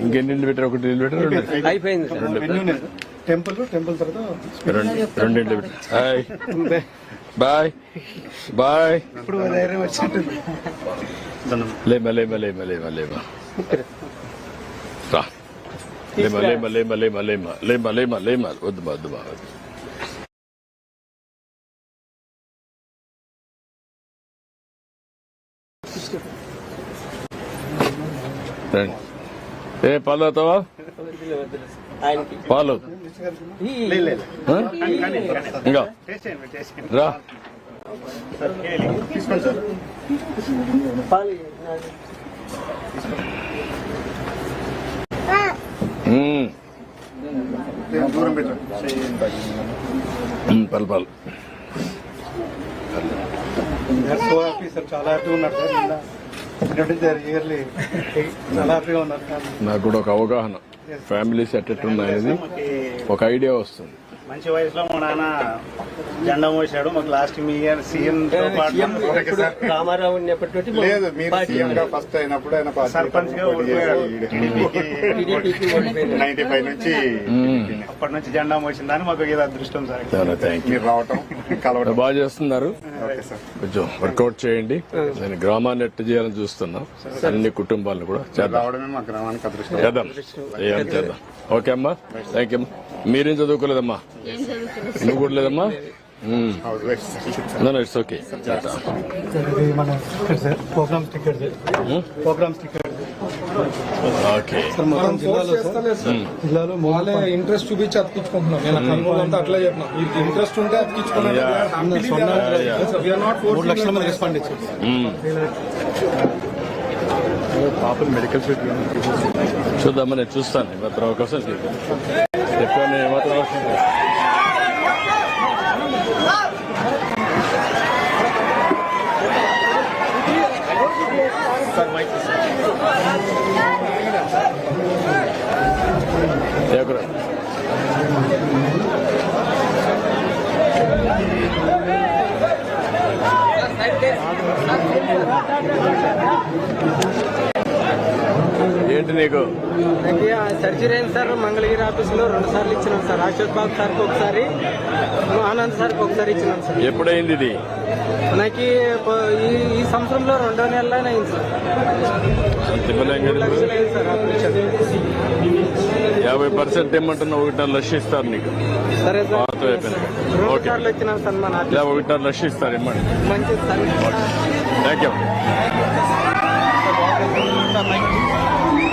ఇంకెన్ని ఒకటి రెండు అయిపోయింది సార్. టెంపుల్ టెంపుల్ తర్వాత రెండు బాయ్. బాయ్. ఇప్పుడు ధైర్యం వచ్చింటుంది లేమా లేమా లేమా లేమా లేమా. రా. లేమా లేమా లేమా లేమా లేమా. లేమా లేమా లేమా. వద్దు మా ఏ పాలు అవుతావా పాలు. ఇంకా? రా. పాలు సో హ్యాపీ సార్ చాలా హ్యాపీగా ఉన్నారు సార్ ఇయర్లీ చాలా హ్యాపీగా ఉన్నారు. సార్ నాకు కూడా ఒక అవగాహన. ఫ్యామిలీస్ ఎట్టెట్ ఉన్నాయనేది ఒక ఐడియా వస్తుంది. మంచి వయసులో మా నాన్న జెండా మోసాడు. మాకు లాస్ట్ మీ ఇయర్ సీఎం రామారావు ఉన్నప్పటి లేదు మీరు పార్టీ సీఎం గా ఫస్ట్ అయినప్పుడు ఆయన సర్పంచ్గా నైన్టీ ఫైవ్ నుంచి మ్మ్. అప్పటి నుంచి జెండా మోసిందని మాకు ఏదో అదృష్టం సార్. చాలా థ్యాంక్ యూ మీరు రావటం. బాగా చేస్తున్నారు. కొంచెం వర్కౌట్ చేయండి. నేను గ్రామాన్ని ఎట్టు చేయాలని చూస్తున్నాం. అన్ని కుటుంబాలను కూడా చేద్దాం. చేద్దాం. చేద్దాం. ఓకే అమ్మా. థ్యాంక్ యూ మీరేం చదువుకోలేదమ్మా? నువ్వు కూడా లేదమ్మా? It's okay program program okay sir hmm. వాళ్ళే ఇంట్రెస్ట్ చూపించి అతికించుకుంటున్నాం నేను అట్లా చెప్పినా. మీకు ఇంట్రెస్ట్ ఉంటే అతికించుకోండి పాప మెడికల్ చూద్దామని చూస్తాను. ఎవరి అవకాశం చెప్పాను ఏమాత్రం అవకాశం Ja, gut. Thank you. ఏంటి నీకు? సర్జరీ అయింది సార్ మంగళగిరి ఆఫీస్లో రెండు సార్లు ఇచ్చినాం సార్. అశోక్ బాబు సార్కి ఒకసారి ఆనంద్ సార్కి ఒకసారి ఇచ్చినాం సార్. ఎప్పుడైంది ఇది? నాకు ఈ ఈ సంవత్సరంలో రెండో నెలలోనే అయింది సార్. సార్ యాభై పర్సెంట్ ఇమ్మంటున్నా ఒకటిన్నర లక్ష ఇస్తారు నీకు. సరే సార్. ఓకే. సార్ ఒకటిన్నర లక్ష ఇస్తారు ఇమ్మండి. మంచిది sir. Thank you cobra bonita, tá em